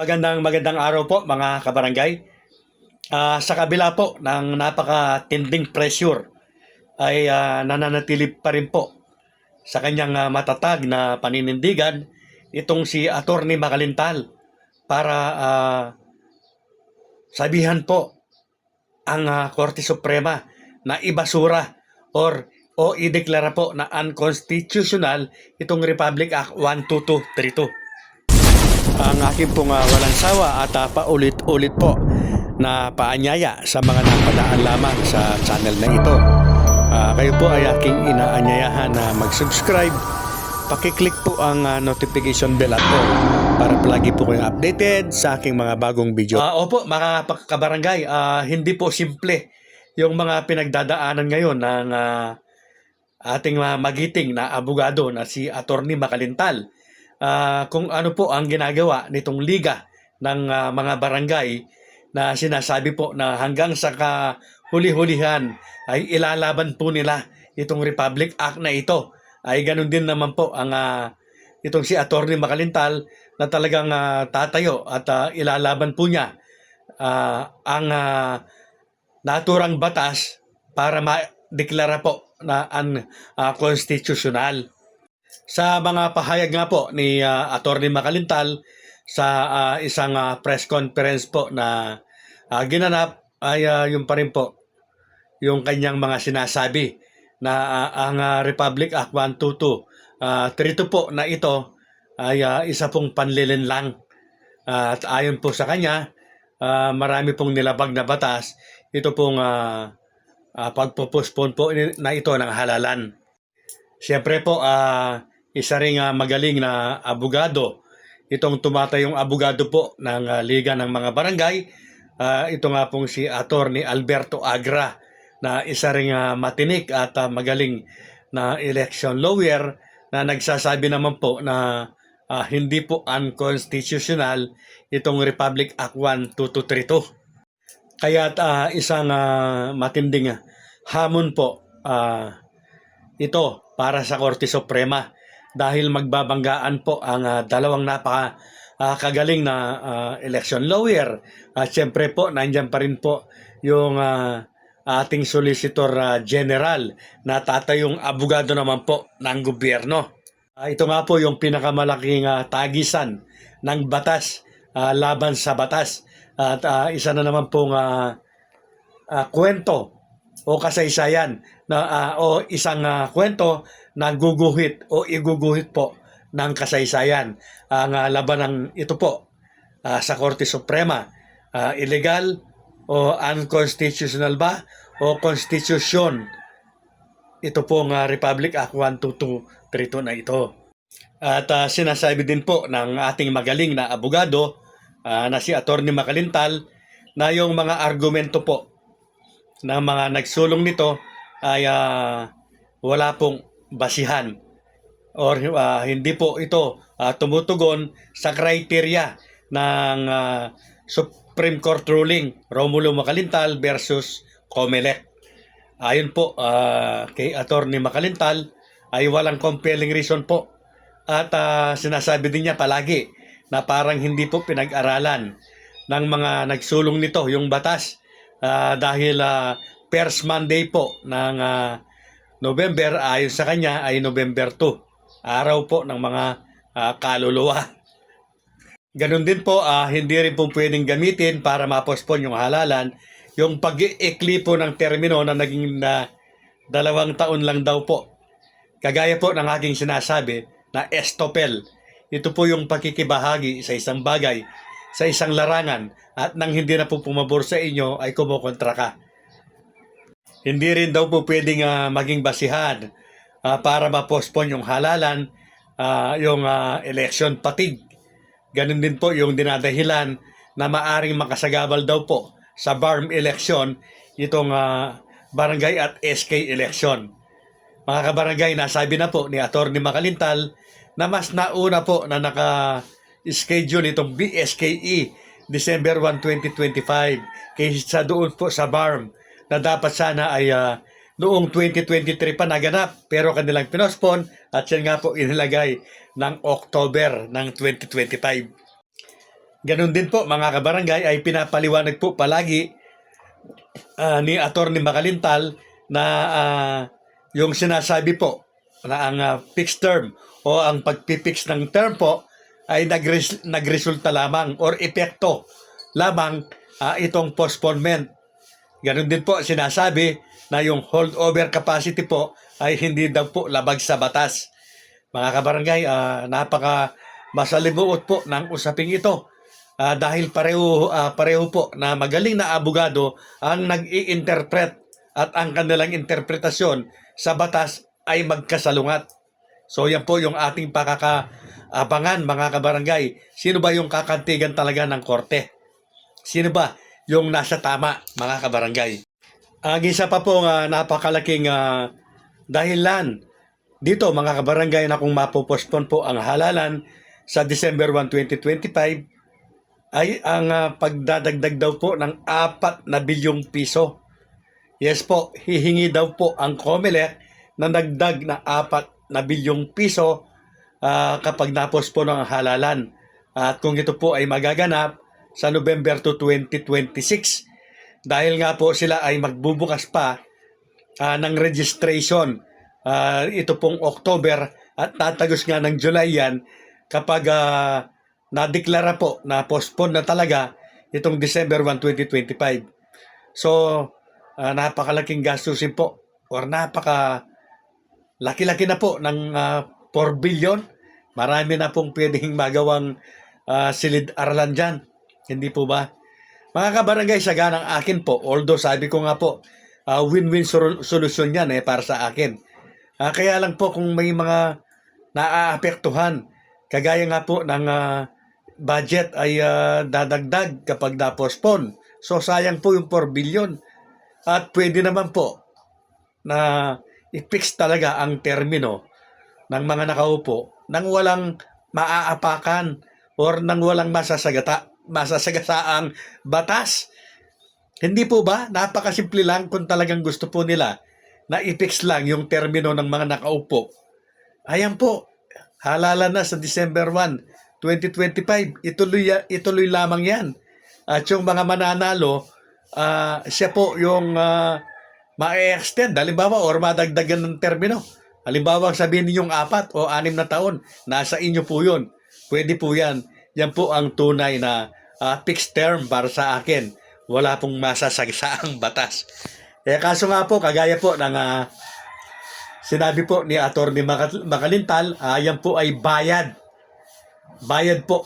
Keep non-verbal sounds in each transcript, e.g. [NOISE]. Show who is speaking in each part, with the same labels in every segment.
Speaker 1: Magandang magandang araw po mga kabarangay. Ah, sa kabila po ng napakatinding pressure ay ah, nananatili pa rin po sa kanyang ah, matatag na paninindigan itong si Attorney Makalintal para ah, sabihan po ang ah, Korte Suprema na ibasura or o ideklara po na unconstitutional itong Republic Act 12232 ang aking pong ah, walang sawa at ah, paulit-ulit po na paanyaya sa mga napadaan lamang sa channel na ito. Ah, kayo po ay aking inaanyayahan na mag-subscribe. Pakiclick po ang ah, notification bell at all para palagi po kayong updated sa aking mga bagong video. Ah, opo, mga kabarangay, ah, hindi po simple yung mga pinagdadaanan ngayon ng ah, ating mga magiting na abogado na si Attorney Makalintal ah, kung ano po ang ginagawa nitong liga ng ah, mga barangay na sinasabi po na hanggang sa kahuli-hulihan ay ilalaban po nila itong Republic Act na ito. Ay ganun din naman po ang ah, itong si Attorney Makalintal na talagang ah, tatayo at ah, ilalaban po niya ah, ang ah, naturang batas para ma-deklara po na unconstitutional sa mga pahayag nga po ni uh, Attorney Makalintal sa ah, isang ah, press conference po na ah, ginanap ay ah, yung pa rin po yung kanyang mga sinasabi na ah, ang ah, Republic Act 122 uh, trito po na ito ay ah, isa pong panlilin lang at ayon po sa kanya ah, marami pong nilabag na batas. Ito pong uh, pagpo-postpone po na ito ng halalan. Siyempre po, ah, isa ring ah, magaling na abogado. Itong tumatayong abogado po ng ah, Liga ng mga Barangay. Ah, ito nga pong si Attorney Alberto Agra na isa ring ah, matinik at ah, magaling na election lawyer na nagsasabi naman po na ah, hindi po unconstitutional itong Republic Act 12232. Kaya uh, isang ah, matinding hamon po ah, ito para sa Korte Suprema dahil magbabanggaan po ang ah, dalawang napaka ah, kagaling na ah, election lawyer. At syempre po, nandyan pa rin po yung ah, ating Solicitor ah, General na tatayong abogado naman po ng gobyerno. Ah, ito nga po yung pinakamalaking ah, tagisan ng batas ah, laban sa batas. At ah, isa na naman pong ah, ah, kwento o kasaysayan na ah, o isang ah, kwento na guguhit o iguguhit po ng kasaysayan ang ah, labanang ito po ah, sa Korte Suprema. Ah, illegal o unconstitutional ba o konstitusyon ito pong ah, Republic Act 12232 na ito. At ah, sinasabi din po ng ating magaling na abogado ah, na si Attorney Makalintal na yung mga argumento po ng mga nagsulong nito ay ah, wala pong basihan. Or ah, hindi po ito ah, tumutugon sa criteria ng ah, Supreme Court ruling Romulo Makalintal versus Comelec. Ayon po ah, kay Attorney Makalintal ay walang compelling reason po. At ah, sinasabi din niya palagi na parang hindi po pinag-aralan ng mga nagsulong nito yung batas. Ah, dahil ah, first Monday po ng ah, November ayon sa kanya ay November 2 araw po ng mga ah, kaluluwa. Ganon din po ah, hindi rin po pwedeng gamitin para ma-postpone yung halalan yung pag-iikli po ng termino na naging na dalawang taon lang daw po. Kagaya po ng aking sinasabi na estopel. Ito po yung pakikibahagi sa isang bagay sa isang larangan at nang hindi na po pumabor sa inyo ay kumukontra ka. Hindi rin daw po pwedeng ah, maging basihan ah, para ma-postpone yung halalan, ah, yung ah, election fatigue. Ganun din po yung dinadahilan na maaring makasagabal daw po sa BARM election itong ah, barangay at SK election. Mga kabarangay, nasabi na po ni Atty. Makalintal na mas nauna po na naka-schedule itong BSKE December 1, 2025 kaysa doon po sa BARM na dapat sana ay ah, noong 2023 pa naganap pero kanilang pinospon at yan nga po inilagay ng October ng 2025. Ganun din po mga kabarangay ay pinapaliwanag po palagi ah, ni Atty. Makalintal na ah, yung sinasabi po na ang ah, fixed term o ang pagpipix ng term po ay nagres- nagresulta lamang or epekto lamang ah, itong postponement. Ganun din po sinasabi na yung holdover capacity po ay hindi daw po labag sa batas. Mga kabarangay, ah, napaka masalimuot po ng usaping ito. Ah, dahil pareho ah, pareho po na magaling na abogado ang nag-i-interpret at ang kanilang interpretasyon sa batas ay magkasalungat. So yan po yung ating pakakaabangan mga kabarangay. Sino ba yung kakantigan talaga ng korte? Sino ba yung nasa tama mga kabarangay? Ang isa pa po nga napakalaking ah, dahilan dito mga kabarangay na kung mapopospon po ang halalan sa December 1, 2025 ay ang ah, pagdadagdag daw po ng apat na bilyong piso. Yes po, hihingi daw po ang COMELEC na dagdag na apat na bilyong piso ah, kapag napospon ang halalan. At kung ito po ay magaganap sa November to 2026 dahil nga po sila ay magbubukas pa ah, ng registration Ah, ito pong October at tatagos nga ng July yan kapag ah, nadeklara po na postpone na talaga itong December 1, 2025. So, ah, napakalaking gastusin po or napaka laki-laki na po ng ah, 4 billion. Marami na pong pwedeng magawang ah, silid-aralan dyan. Hindi po ba? Mga kabarangay, sa ganang akin po, although sabi ko nga po, ah, win-win sol- solution yan eh para sa akin. Ah, kaya lang po kung may mga naaapektuhan, kagaya nga po ng ah, budget ay ah, dadagdag kapag na-postpone. So sayang po yung 4 billion. At pwede naman po na i-fix talaga ang termino ng mga nakaupo nang walang maaapakan or nang walang masasagata, masasagasaang batas. Hindi po ba? Napakasimple lang kung talagang gusto po nila na i-fix lang yung termino ng mga nakaupo. Ayan po, halala na sa December 1, 2025. Ituloy, ituloy lamang yan. At yung mga mananalo, ah, siya po yung uh, ma-extend, halimbawa, or madagdagan ng termino. Halimbawa, sabihin ninyong apat o anim na taon, nasa inyo po yun. Pwede po yan. Yan po ang tunay na ah, fixed term para sa akin. Wala pong masasagsaang batas. Eh kaso nga po, kagaya po ng ah, sinabi po ni Atty. Maka- Makalintal, ah, yan po ay bayad. Bayad po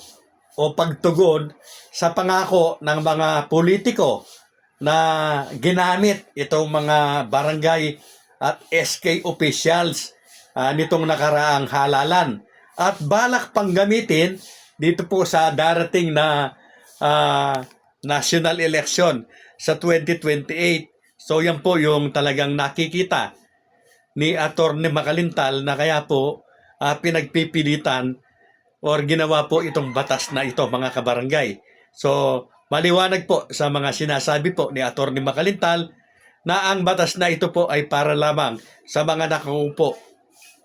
Speaker 1: o pagtugon sa pangako ng mga politiko na ginamit itong mga barangay at SK officials ah, nitong nakaraang halalan. At balak pang gamitin dito po sa darating na ah, national election sa 2028. So yan po yung talagang nakikita ni Attorney Makalintal na kaya po ah, pinagpipilitan or ginawa po itong batas na ito mga kabarangay. So maliwanag po sa mga sinasabi po ni Attorney Makalintal na ang batas na ito po ay para lamang sa mga nakaupo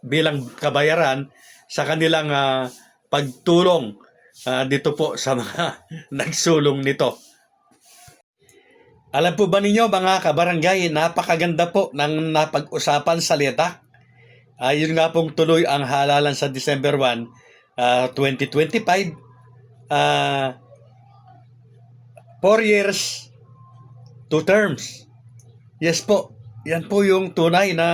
Speaker 1: bilang kabayaran sa kanilang ah, pagtulong ah, dito po sa mga [LAUGHS] nagsulong nito. Alam po ba ninyo mga kabarangay, napakaganda po ng napag-usapan sa LETAC. Ayun nga pong tuloy ang halalan sa December 1, ah, 2025. Ah, four years, two terms. Yes po, yan po yung tunay na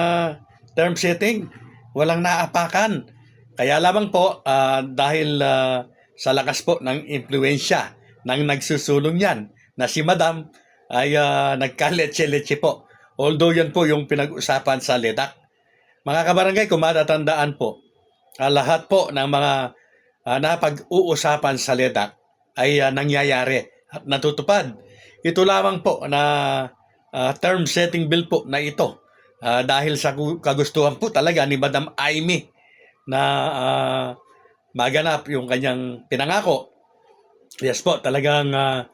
Speaker 1: term setting. Walang naapakan. Kaya lamang po, ah, dahil ah, sa lakas po ng impluensya ng nagsusulong yan na si Madam, ay uh, nagkaletse-letse po. Although yan po yung pinag-usapan sa LEDAC. Mga kabarangay, kung matatandaan po, ah, lahat po ng mga ah, napag-uusapan sa LEDAC ay ah, nangyayari at natutupad. Ito lamang po na ah, term setting bill po na ito Ah, dahil sa gu- kagustuhan po talaga ni Madam Aimee na ah, maganap yung kanyang pinangako. Yes po, talagang ah,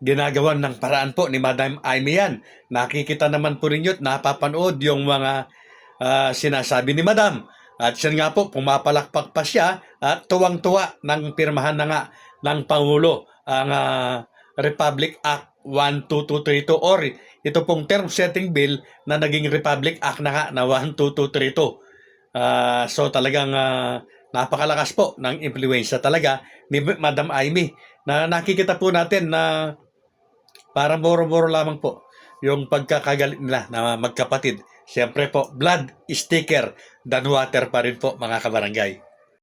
Speaker 1: ginagawan ng paraan po ni Madam Aimee yan. Nakikita naman po rin yun, napapanood yung mga ah, sinasabi ni Madam. At siya nga po, pumapalakpak pa siya at tuwang-tuwa ng pirmahan na nga ng Pangulo ang ah, Republic Act 12232 or ito pong term setting bill na naging Republic Act na nga na 12232. Ah, so talagang ah, napakalakas po ng impluensya talaga ni Madam Amy na nakikita po natin na para moro-moro lamang po yung pagkakagalit nila na magkapatid. Siyempre po, blood is thicker than water pa rin po mga kabarangay.